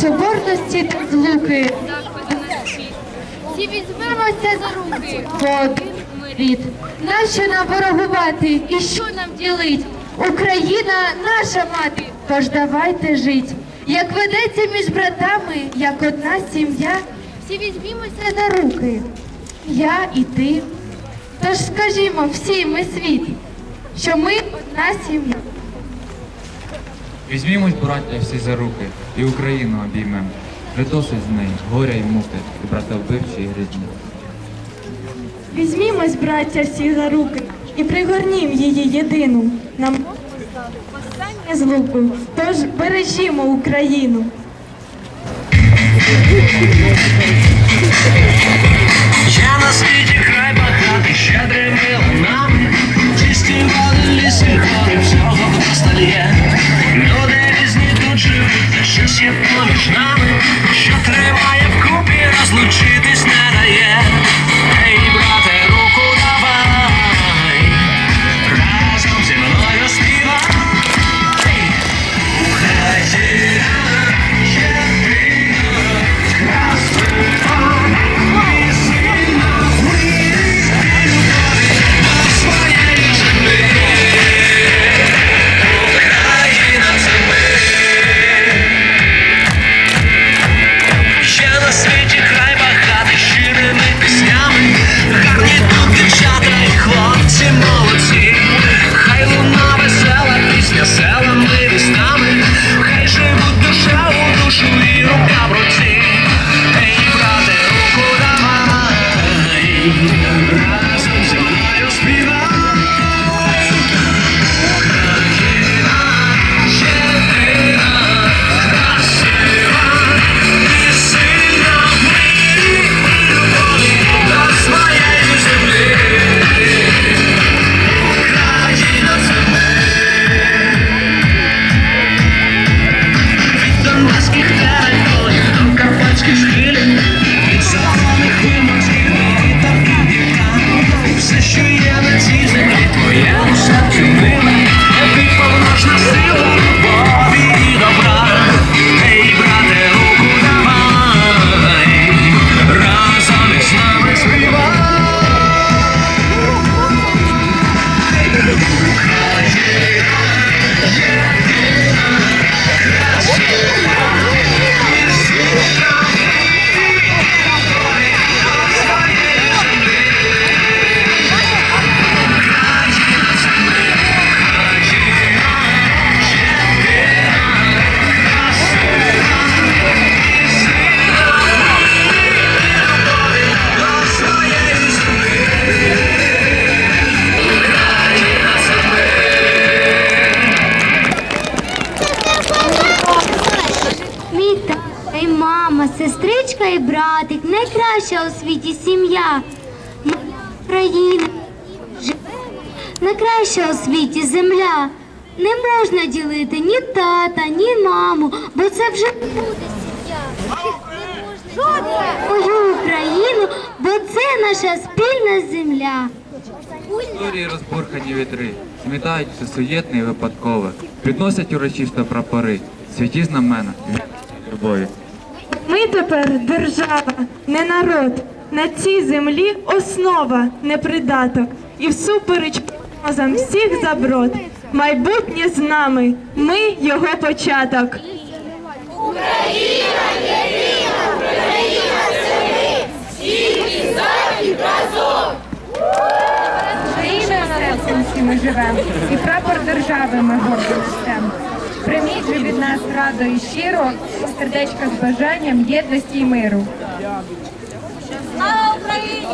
Соборності та злуки. Заходи. Всі візьмемося за руки. Ми рід. Нащо нам ворогувати і що нам ділить? Україна наша мати, тож давайте жить. Як ведеться між братами, як одна сім'я, Всі візьмімося на руки. Я і ти. Тож скажімо всі ми світ, що ми одна сім'я. Візьмімось, браття, всі за руки, і Україну обіймем. Вже з неї, горя й муки, і братовбивчі і грізні. Візьмімось, браття, всі за руки і пригорнім її єдину. Нам останнє злуку, тож бережімо Україну. Щось є поміж нами, що тримає вкупі, розлучитись you. Сестричка братик, найкраща у світі сім'я. Моя країна живе, найкраща у світі земля. Не можна ділити ні тата, ні маму, бо це вже буде сім'я. Мою Україну, бо це наша спільна земля. Історії розбурхані вітри, змітають все суєтне і випадкове, підносять урочисто прапори, святі знамена, любові. Ми тепер держава, не народ. На цій землі основа, не придаток. І всупереч прогнозам всіх заброд. Майбутнє з нами, ми його початок. Україна Україною серцем всі ми живемо, і прапор держави ми гордо нас радо і щиро, сердечка з бажанням єдності і миру. Слава Україні!